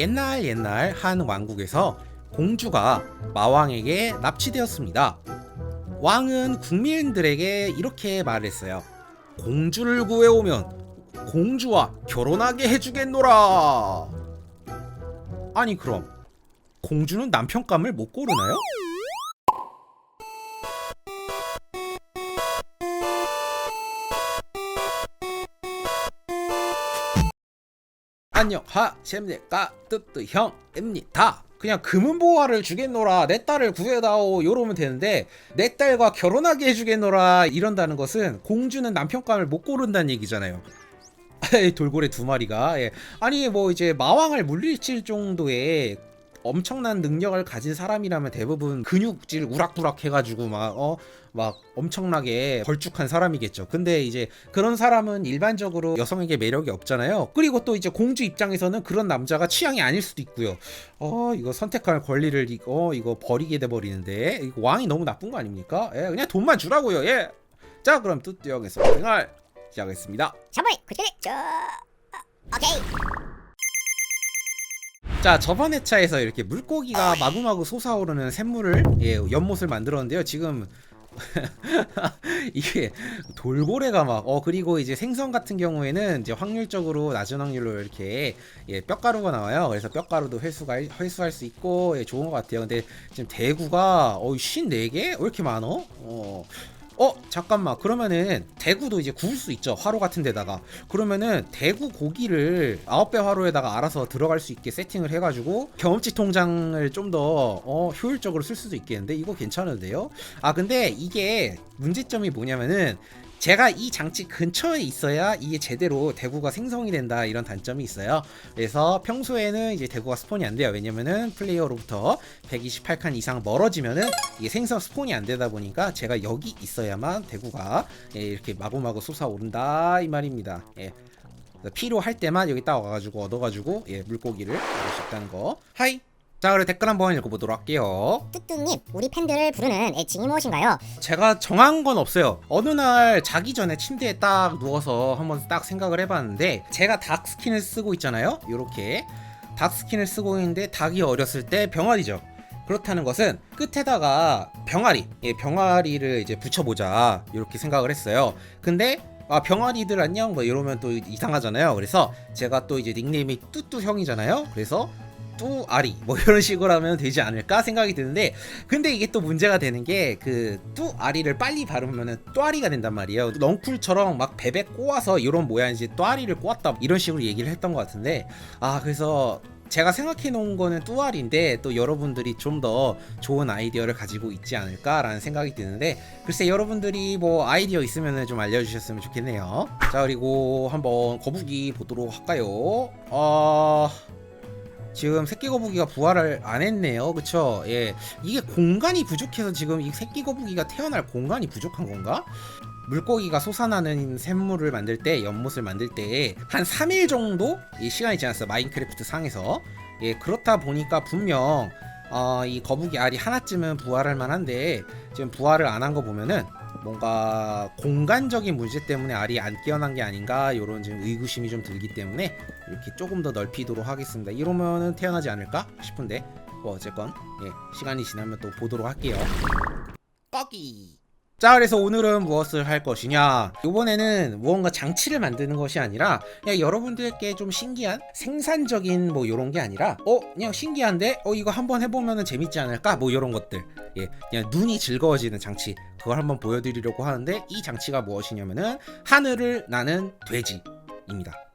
옛날 옛날 한 왕국에서 공주가 마왕에게 납치되었습니다. 왕은 국민들에게 이렇게 말했어요. 공주를 구해오면 공주와 결혼하게 해주겠노라. 아니 그럼 공주는 남편감을 못 고르나요? 안녕하십니까 뜨뜨형입니다. 그냥 금은보화를 주겠노라 내 딸을 구해다오 요러면 되는데 내 딸과 결혼하게 해주겠노라 이런다는 것은 공주는 남편감을 못 고른다는 얘기잖아요. 돌고래 두 마리가. 예. 아니 뭐 이제 마왕을 물리칠 정도의 엄청난 능력을 가진 사람이라면 대부분 근육질 우락부락 해가지고 막 어 막 엄청나게 걸쭉한 사람이겠죠. 근데 이제 그런 사람은 일반적으로 여성에게 매력이 없잖아요. 그리고 또 이제 공주 입장에서는 그런 남자가 취향이 아닐 수도 있고요. 어 이거 선택할 권리를 이거 이거 버리게 돼 버리는데 왕이 너무 나쁜 거 아닙니까? 예, 그냥 돈만 주라고요. 예. 자 그럼 뚜뚜역에서 생활 시작하겠습니다. 선물 그때 저 오케이 자 저번 회차에서 이렇게 물고기가 마구마구 솟아오르는 샘물을 예 연못을 만들었는데요. 지금 이게 돌고래가 막 어 그리고 이제 생선 같은 경우에는 이제 확률적으로 낮은 확률로 이렇게 예 뼈가루가 나와요. 그래서 뼈가루도 회수가 회수할 수 있고 예, 좋은 것 같아요. 근데 지금 대구가 어 54개? 왜 이렇게 많어? 어 어 잠깐만. 그러면은 대구도 이제 구울 수 있죠. 화로 같은 데다가. 그러면은 대구 고기를 9배 화로에다가 알아서 들어갈 수 있게 세팅을 해가지고 경험치 통장을 좀 더 어, 효율적으로 쓸 수도 있겠는데? 이거 괜찮은데요? 아 근데 이게 문제점이 뭐냐면은 제가 이 장치 근처에 있어야 이게 제대로 대구가 생성이 된다 이런 단점이 있어요. 그래서 평소에는 이제 대구가 스폰이 안 돼요. 왜냐면은 플레이어로부터 128칸 이상 멀어지면은 이게 생성 스폰이 안 되다 보니까 제가 여기 있어야만 대구가 예, 이렇게 마구마구 솟아오른다 이 말입니다. 예. 필요할 때만 여기 딱 와가지고 얻어가지고 예, 물고기를 먹을 수 있다는 거. 하이. 자, 그럼 댓글 한번 읽어보도록 할게요. 뚜뚜님 우리 팬들을 부르는 애칭이 무엇인가요? 제가 정한 건 없어요. 어느 날 자기 전에 침대에 딱 누워서 한번 딱 생각을 해봤는데 제가 닭 스킨을 쓰고 있잖아요. 이렇게 닭 스킨을 쓰고 있는데 닭이 어렸을 때 병아리죠. 그렇다는 것은 끝에다가 병아리, 예, 병아리를 이제 붙여보자 이렇게 생각을 했어요. 근데 아 병아리들 안녕 뭐 이러면 또 이상하잖아요. 그래서 제가 또 이제 닉네임이 뚜뚜 형이잖아요. 그래서 뚜아리 뭐 이런 식으로 하면 되지 않을까 생각이 드는데 근데 이게 또 문제가 되는 게 그 뚜아리를 빨리 바르면은 또아리가 된단 말이에요. 넝쿨처럼 막 베베 꼬아서 이런 모양이지 또아리를 꼬았다 이런 식으로 얘기를 했던 것 같은데 아 그래서 제가 생각해 놓은 거는 뚜알인데 또 여러분들이 좀 더 좋은 아이디어를 가지고 있지 않을까라는 생각이 드는데 글쎄 여러분들이 뭐 아이디어 있으면 좀 알려주셨으면 좋겠네요. 자 그리고 한번 거북이 보도록 할까요? 어... 지금 새끼 거북이가 부활을 안 했네요. 그쵸? 예. 이게 공간이 부족해서 지금 이 새끼 거북이가 태어날 공간이 부족한 건가? 물고기가 솟아나는 샘물을 만들 때, 연못을 만들 때, 한 3일 정도? 이 시간이 지났어. 마인크래프트 상에서. 예, 그렇다 보니까 분명, 어, 이 거북이 알이 하나쯤은 부활할 만한데, 지금 부활을 안 한 거 보면은, 뭔가 공간적인 문제 때문에 알이 안 깨어난 게 아닌가 요런 지금 의구심이 좀 들기 때문에 이렇게 조금 더 넓히도록 하겠습니다. 이러면은 태어나지 않을까 싶은데 뭐 어쨌건 예, 시간이 지나면 또 보도록 할게요. 꺼기. 자 그래서 오늘은 무엇을 할 것이냐? 이번에는 무언가 장치를 만드는 것이 아니라 그냥 여러분들께 좀 신기한 생산적인 뭐 요런 게 아니라 어 그냥 신기한데 어 이거 한번 해보면은 재밌지 않을까? 뭐 요런 것들. 예 그냥 눈이 즐거워지는 장치. 그걸 한번 보여드리려고 하는데 이 장치가 무엇이냐면은 하늘을 나는 돼지입니다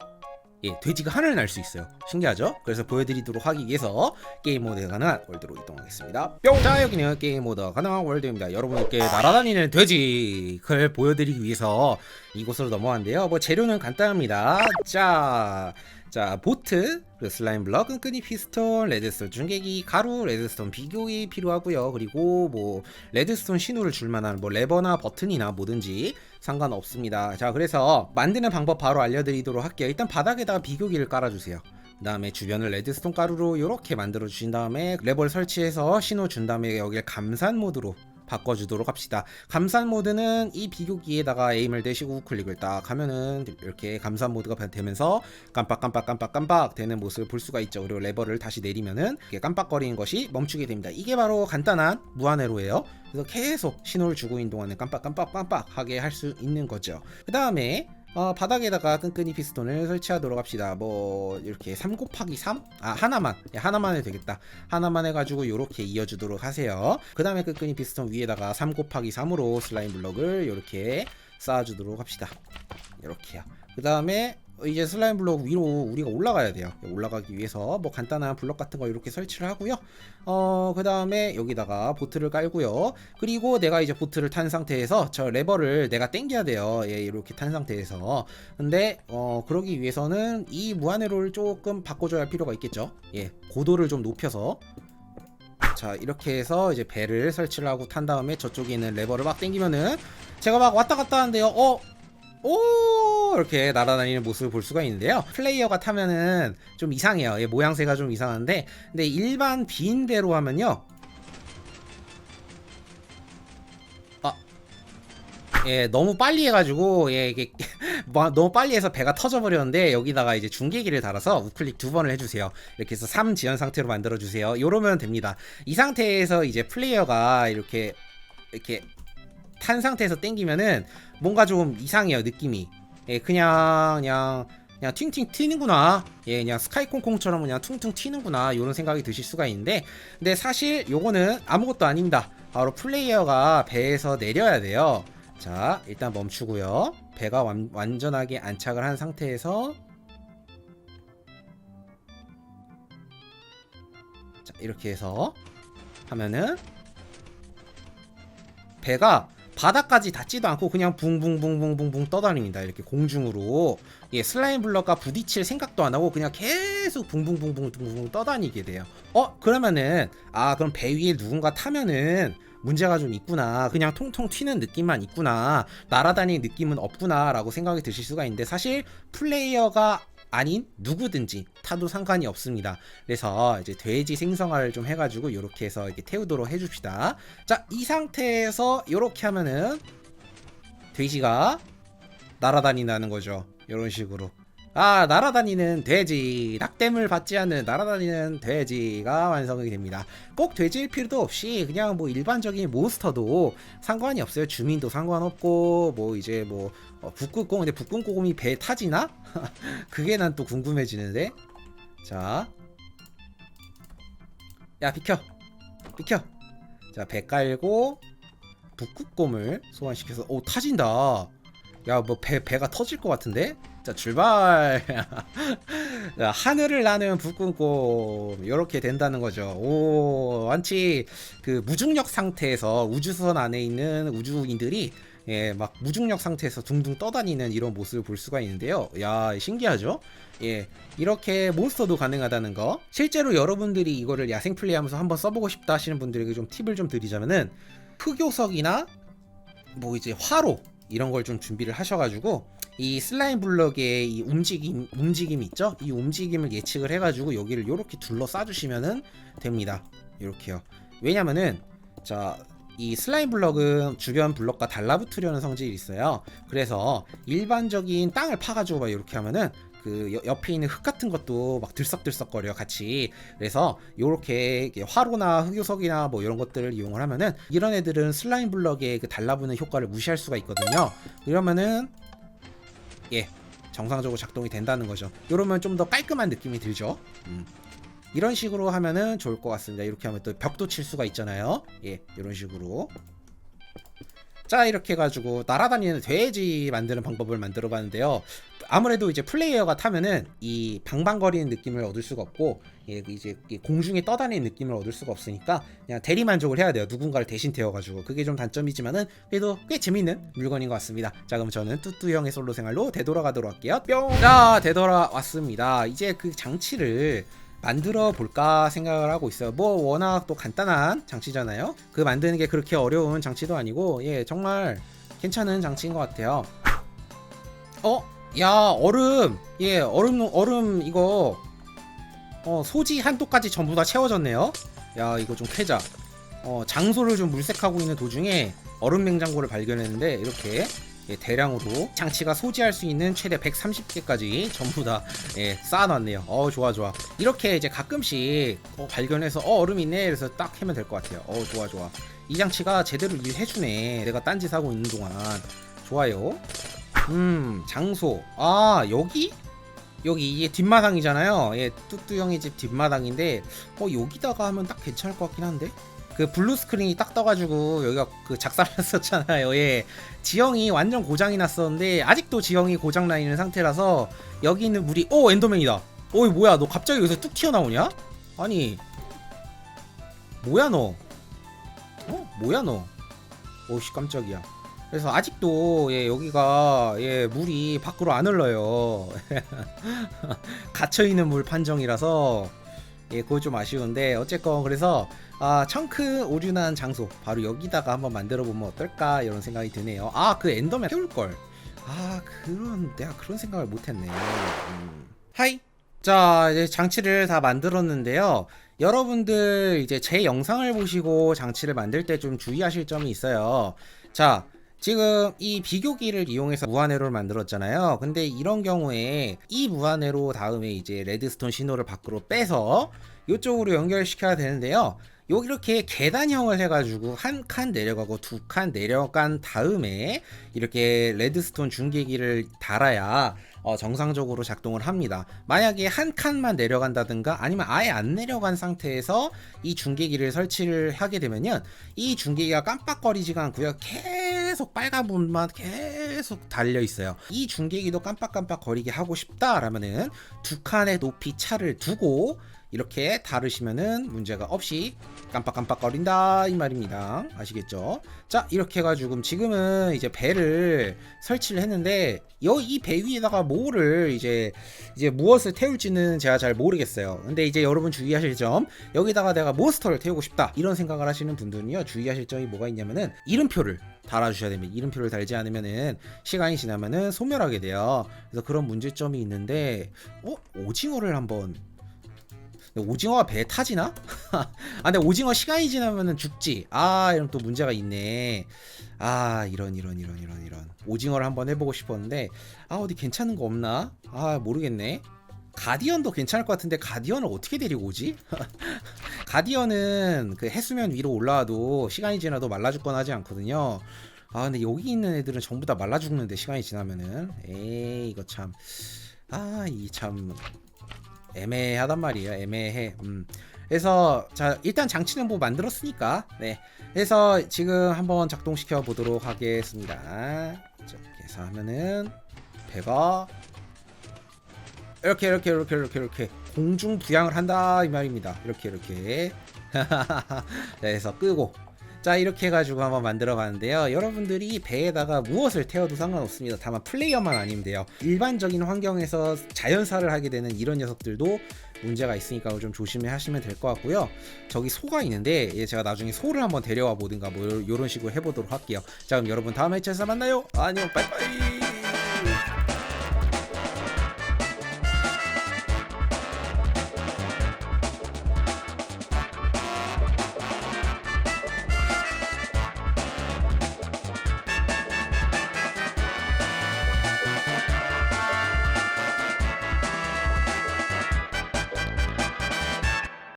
예, 돼지가 하늘을 날 수 있어요. 신기하죠? 그래서 보여드리도록 하기 위해서 게임 모드가 가능한 월드로 이동하겠습니다. 뿅! 자, 여기는 게임 모드가 가능한 월드입니다. 여러분께 날아다니는 돼지를 보여드리기 위해서 이곳으로 넘어왔는데요. 뭐 재료는 간단합니다. 자, 자, 보트, 그리고 슬라임 블럭, 끈끈이 피스톤, 레드스톤 중계기, 가루, 레드스톤 비교기 필요하고요. 그리고 뭐 레드스톤 신호를 줄 만한 뭐 레버나 버튼이나 뭐든지 상관없습니다. 자, 그래서 만드는 방법 바로 알려드리도록 할게요. 일단 바닥에다가 비교기를 깔아주세요. 그 다음에 주변을 레드스톤 가루로 이렇게 만들어 주신 다음에 레버를 설치해서 신호 준 다음에 여기를 감산 모드로 바꿔주도록 합시다. 감산 모드는 이 비교기에다가 에임을 대시고 우클릭을 딱 하면은 이렇게 감산 모드가 되면서 깜빡깜빡깜빡깜빡 되는 모습을 볼 수가 있죠. 그리고 레버를 다시 내리면은 이게 깜빡거리는 것이 멈추게 됩니다. 이게 바로 간단한 무한회로예요. 그래서 계속 신호를 주고 있는 동안에 깜빡깜빡깜빡하게 할 수 있는 거죠. 그 다음에 어, 바닥에다가 끈끈이 피스톤을 설치하도록 합시다. 뭐 이렇게 3 곱하기 3? 아 하나만 예, 하나만 해도 되겠다. 하나만 해가지고 이렇게 이어주도록 하세요. 그 다음에 끈끈이 피스톤 위에다가 3 곱하기 3으로 슬라임 블럭을 이렇게 쌓아주도록 합시다. 이렇게요. 그 다음에 이제 슬라임 블록 위로 우리가 올라가야 돼요. 올라가기 위해서 뭐 간단한 블럭 같은 거 이렇게 설치를 하고요. 어, 그 다음에 여기다가 보트를 깔고요. 그리고 내가 이제 보트를 탄 상태에서 저 레버를 내가 당겨야 돼요. 예, 이렇게 탄 상태에서. 근데 어, 그러기 위해서는 이 무한회로를 조금 바꿔줘야 할 필요가 있겠죠. 예, 고도를 좀 높여서 자 이렇게 해서 이제 배를 설치를 하고 탄 다음에 저쪽에 있는 레버를 막 당기면은 제가 막 왔다 갔다 하는데요. 어? 오 이렇게 날아다니는 모습을 볼 수가 있는데요. 플레이어가 타면은 좀 이상해요. 예, 모양새가 좀 이상한데, 근데 일반 빈 배로 하면요. 아, 예, 너무 빨리 해가지고 예 이게 뭐, 너무 빨리 해서 배가 터져버렸는데 여기다가 이제 중계기를 달아서 우클릭 두 번을 해주세요. 이렇게 해서 3 지연 상태로 만들어 주세요. 요러면 됩니다. 이 상태에서 이제 플레이어가 이렇게 이렇게 탄 상태에서 땡기면은 뭔가 좀 이상해요 느낌이. 예 그냥 그냥 그냥 팅팅 튀는구나. 예 그냥 스카이콩콩처럼 그냥 퉁퉁 튀는구나. 이런 생각이 드실 수가 있는데 근데 사실 요거는 아무것도 아닙니다. 바로 플레이어가 배에서 내려야 돼요. 자 일단 멈추고요. 배가 완, 완전하게 안착을 한 상태에서 자 이렇게 해서 하면은 배가 바닥까지 닿지도 않고 그냥 붕붕붕붕붕붕 떠다닙니다. 이렇게 공중으로 예 슬라임 블럭과 부딪힐 생각도 안 하고 그냥 계속 붕붕붕붕붕붕 떠다니게 돼요. 어 그러면은 아 그럼 배 위에 누군가 타면은 문제가 좀 있구나. 그냥 통통 튀는 느낌만 있구나. 날아다니는 느낌은 없구나 라고 생각이 드실 수가 있는데 사실 플레이어가 아닌 누구든지 타도 상관이 없습니다. 그래서 이제 돼지 생성화를 좀 해가지고 이렇게 해서 이렇게 태우도록 해줍시다. 자, 이 상태에서 이렇게 하면은 돼지가 날아다닌다는 거죠. 이런 식으로. 아, 날아다니는 돼지, 낙댐을 받지 않는 날아다니는 돼지가 완성이 됩니다. 꼭 돼지일 필요도 없이 그냥 뭐 일반적인 몬스터도 상관이 없어요. 주민도 상관없고 뭐 이제 뭐 어, 북극곰 근데 북극곰이 배 타지나? 그게 난 또 궁금해지는데. 자, 야 비켜, 비켜. 자, 배 깔고 북극곰을 소환시켜서 오 타진다. 야, 뭐 배 배가 터질 것 같은데? 자, 출발. 자, 하늘을 나는 북극곰 이렇게 된다는 거죠. 오, 완치 그 무중력 상태에서 우주선 안에 있는 우주인들이 예, 막 무중력 상태에서 둥둥 떠다니는 이런 모습을 볼 수가 있는데요. 야, 신기하죠? 예, 이렇게 몬스터도 가능하다는 거. 실제로 여러분들이 이거를 야생 플레이하면서 한번 써보고 싶다 하시는 분들에게 좀 팁을 좀 드리자면은 흑요석이나 뭐 이제 화로 이런 걸 좀 준비를 하셔가지고 이 슬라임 블럭의 이 움직임 움직임 있죠? 이 움직임을 예측을 해가지고 여기를 이렇게 둘러 쏴주시면은 됩니다. 이렇게요. 왜냐면은 자. 이 슬라임 블럭은 주변 블럭과 달라붙으려는 성질이 있어요. 그래서 일반적인 땅을 파가지고 막 이렇게 하면은 그 여- 옆에 있는 흙 같은 것도 막 들썩들썩거려 같이. 그래서 요렇게 화로나 흑요석이나 뭐 이런 것들을 이용을 하면은 이런 애들은 슬라임 블럭의 그 달라붙는 효과를 무시할 수가 있거든요. 이러면은 예 정상적으로 작동이 된다는 거죠. 이러면 좀 더 깔끔한 느낌이 들죠. 음. 이런 식으로 하면은 좋을 것 같습니다. 이렇게 하면 또 벽도 칠 수가 있잖아요. 예, 이런 식으로. 자, 이렇게 해가지고 날아다니는 돼지 만드는 방법을 만들어 봤는데요. 아무래도 이제 플레이어가 타면은 이 방방거리는 느낌을 얻을 수가 없고, 예, 이제 이 공중에 떠다니는 느낌을 얻을 수가 없으니까 그냥 대리 만족을 해야 돼요. 누군가를 대신 태워가지고. 그게 좀 단점이지만은 그래도 꽤 재밌는 물건인 것 같습니다. 자, 그럼 저는 뚜뚜 형의 솔로 생활로 되돌아가도록 할게요. 뿅! 자, 되돌아왔습니다. 이제 그 장치를 만들어 볼까 생각을 하고 있어요. 뭐 워낙 또 간단한 장치잖아요. 그 만드는 게 그렇게 어려운 장치도 아니고 예 정말 괜찮은 장치인 것 같아요. 어? 야 얼음 예 얼음 얼음 이거 어 소지 한도까지 전부 다 채워졌네요. 야 이거 좀 캐자. 어, 장소를 좀 물색하고 있는 도중에 얼음 냉장고를 발견했는데 이렇게 예, 대량으로 장치가 소지할 수 있는 최대 130개까지 전부 다 예, 쌓아놨네요. 어 좋아 좋아. 이렇게 이제 가끔씩 어, 발견해서 어 얼음 있네. 그래서 딱 하면 될 것 같아요. 어 좋아 좋아. 이 장치가 제대로 일해주네. 내가 딴짓 하고 있는 동안 좋아요. 음 장소 아 여기 여기 이게 뒷마당이잖아요. 예 뚜뚜 형의 집 뒷마당인데 어 여기다가 하면 딱 괜찮을 것 같긴 한데. 그 블루 스크린이 딱 떠가지고 여기가 그 작살났었잖아요. 예, 지형이 완전 고장이 났었는데 아직도 지형이 고장 나 있는 상태라서 여기 있는 물이 오 엔더맨이다. 어이 뭐야 너 갑자기 여기서 뚝 튀어나오냐? 아니 뭐야 너? 어 뭐야 너? 오씨 깜짝이야. 그래서 아직도 예 여기가 예 물이 밖으로 안 흘러요. 갇혀 있는 물 판정이라서 예 그거 좀 아쉬운데 어쨌건 그래서 아 청크 오류난 장소 바로 여기다가 한번 만들어 보면 어떨까 이런 생각이 드네요. 아 그 엔더맨 태울 걸. 아 그런 내가 그런 생각을 못 했네. 음. 하이. 자 이제 장치를 다 만들었는데요. 여러분들 이제 제 영상을 보시고 장치를 만들 때 좀 주의하실 점이 있어요. 자. 지금 이 비교기를 이용해서 무한회로를 만들었잖아요. 근데 이런 경우에 이 무한회로 다음에 이제 레드스톤 신호를 밖으로 빼서 이쪽으로 연결시켜야 되는데요. 요 이렇게 계단형을 해가지고 한 칸 내려가고 두 칸 내려간 다음에 이렇게 레드스톤 중계기를 달아야 어, 정상적으로 작동을 합니다. 만약에 한 칸만 내려간다든가 아니면 아예 안 내려간 상태에서 이 중계기를 설치를 하게 되면요, 이 중계기가 깜빡거리지가 않고요, 계속 빨간 불만 계속 달려 있어요. 이 중계기도 깜빡깜빡 거리게 하고 싶다라면은 두 칸의 높이 차를 두고 이렇게 다르시면은 문제가 없이 깜빡깜빡거린다 이 말입니다. 아시겠죠? 자 이렇게 해가지고 지금은 이제 배를 설치를 했는데 이 배 위에다가 뭐를 이제 이제 무엇을 태울지는 제가 잘 모르겠어요. 근데 이제 여러분 주의하실 점 여기다가 내가 몬스터를 태우고 싶다 이런 생각을 하시는 분들은요 주의하실 점이 뭐가 있냐면은 이름표를 달아주셔야 됩니다. 이름표를 달지 않으면은 시간이 지나면은 소멸하게 돼요. 그래서 그런 문제점이 있는데 어 오징어를 한번 오징어가 배에 타지나? 아 근데 오징어 시간이 지나면은 죽지. 아 이런 또 문제가 있네. 아 이런 이런 이런 이런 이런. 오징어를 한번 해보고 싶었는데 아 어디 괜찮은 거 없나? 아 모르겠네. 가디언도 괜찮을 것 같은데 가디언을 어떻게 데리고 오지? 가디언은 그 해수면 위로 올라와도 시간이 지나도 말라 죽거나 하지 않거든요. 아 근데 여기 있는 애들은 전부 다 말라 죽는데 시간이 지나면은. 에이 이거 참. 아 이 참 애매하단 말이에요. 애매해. 음. 그래서 자 일단 장치는 뭐 만들었으니까. 네. 그래서 지금 한번 작동시켜 보도록 하겠습니다. 자, 이렇게 해서 하면은 배가 이렇게 이렇게 이렇게 이렇게 이렇게 공중 부양을 한다 이 말입니다. 이렇게 이렇게. 자, 그래서 끄고 자 이렇게 해가지고 한번 만들어 봤는데요. 여러분들이 배에다가 무엇을 태워도 상관없습니다. 다만 플레이어만 아니면 돼요. 일반적인 환경에서 자연사를 하게 되는 이런 녀석들도 문제가 있으니까 좀 조심해 하시면 될 것 같고요. 저기 소가 있는데 예, 제가 나중에 소를 한번 데려와 보든가 뭐 요런 식으로 해보도록 할게요. 자 그럼 여러분 다음 회차에서 만나요. 안녕 빠이빠이